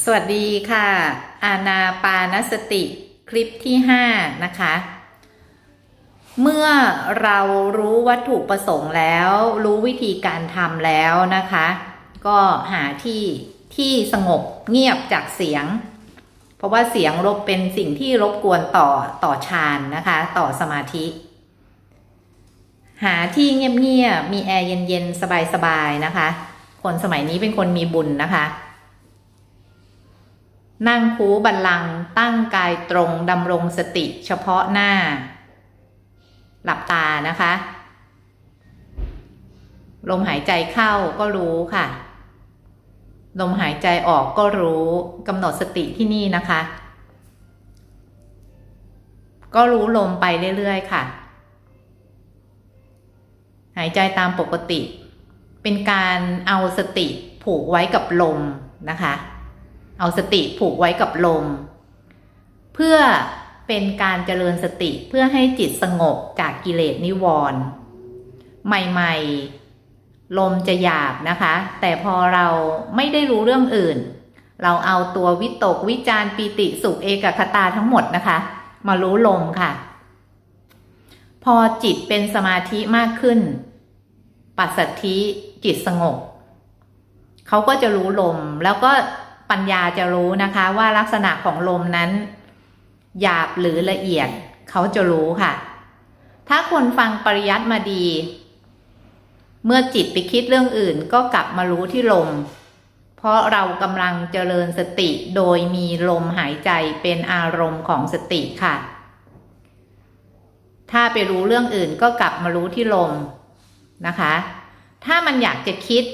สวัสดีค่ะ อาณาปานสติคลิปที่ 5 นะคะ เมื่อเรารู้วัตถุประสงค์แล้ว รู้วิธีการทำแล้วนะคะ ก็หาที่ที่สงบเงียบจากเสียง เพราะว่าเสียงรบเป็นสิ่งที่รบกวนต่อต่อฌานนะคะ ต่อสมาธิ หาที่เงียบๆมีแอร์เย็นๆ สบายๆนะคะ คนสมัยนี้เป็นคนมีบุญนะคะ นั่งคูบัลลังก์ตั้งกายตรงดำรงสติเฉพาะหน้า หลับตานะคะ ลมหายใจเข้าก็รู้ค่ะ ลมหายใจออกก็รู้กำหนดสติที่นี่นะคะ ก็รู้ลมไปเรื่อยๆค่ะ หายใจตามปกติ เป็นการเอาสติผูกไว้กับลมนะคะ เอาสติผูกไว้กับลม เพื่อเป็นการเจริญสติเพื่อให้จิตสงบจากกิเลสนิวรณ์ใหม่ ๆ ลมจะหยาบนะคะ แต่พอเราไม่ได้รู้เรื่องอื่น เราเอาตัววิตกวิจารปิติสุขเอกคตาทั้งหมดนะคะ มารู้ลมค่ะ พอจิตเป็นสมาธิมากขึ้น ปัสสัทธิจิตสงบเขาก็จะรู้ลมแล้วก็ ปัญญาจะรู้นะคะว่าลักษณะของลมนั้น หยาบหรือละเอียดเขาจะรู้ค่ะ ถ้าคนฟังปริยัติมาดี เมื่อจิตไปคิดเรื่องอื่นก็กลับมารู้ที่ลม เพราะเรากำลังเจริญสติโดยมีลมหายใจเป็นอารมณ์ของสติค่ะ ถ้าไปรู้เรื่องอื่นก็กลับมารู้ที่ลมนะคะ ถ้ามันอยากจะคิด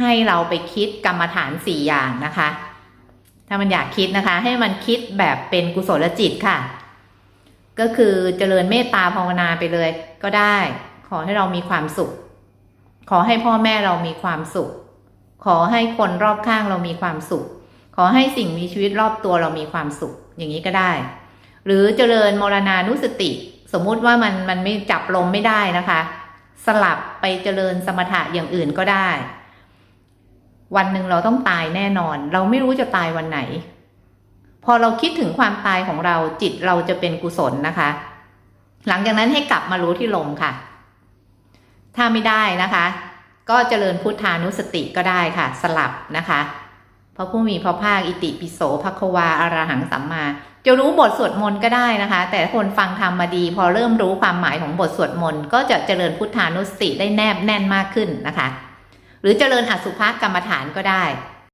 ให้เราไปคิดกรรมฐานสี่อย่างนะคะ ถ้ามันอยากคิดนะคะ ให้มันคิดแบบเป็นกุศลจิตค่ะ ก็คือเจริญเมตตาภาวนาไปเลย ก็ได้ ขอให้เรามีความสุข ขอให้พ่อแม่เรามีความสุข ขอให้คนรอบข้างเรามีความสุข ขอให้สิ่งมีชีวิตรอบตัวเรามีความสุข อย่างนี้ก็ได้ หรือเจริญมรณานุสติ สมมุติว่ามันมันไม่จับลมไม่ได้นะคะ สลับไปเจริญสมถะอย่างอื่นก็ได้ วันหนึ่งเราต้องตายแน่นอน เราไม่รู้จะตายวันไหน พอเราคิดถึงความตายของเราจิตเราจะเป็นกุศลนะคะ หลังจากนั้นให้กลับมารู้ที่ลมค่ะ ถ้าไม่ได้นะคะ ก็เจริญพุทธานุสติก็ได้ค่ะ สลับนะคะพระผู้มีพระภาคอิติปิโสภควาอารหังสัมมา จะรู้บทสวดมนต์ก็ได้นะคะ แต่คนฟังธรรมมาดี พอเริ่มรู้ความหมายของบทสวดมนต์ก็จะเจริญพุทธานุสติได้แนบแน่นมากขึ้นนะคะ หรือเจริญอสุภกรรมฐานก็ได้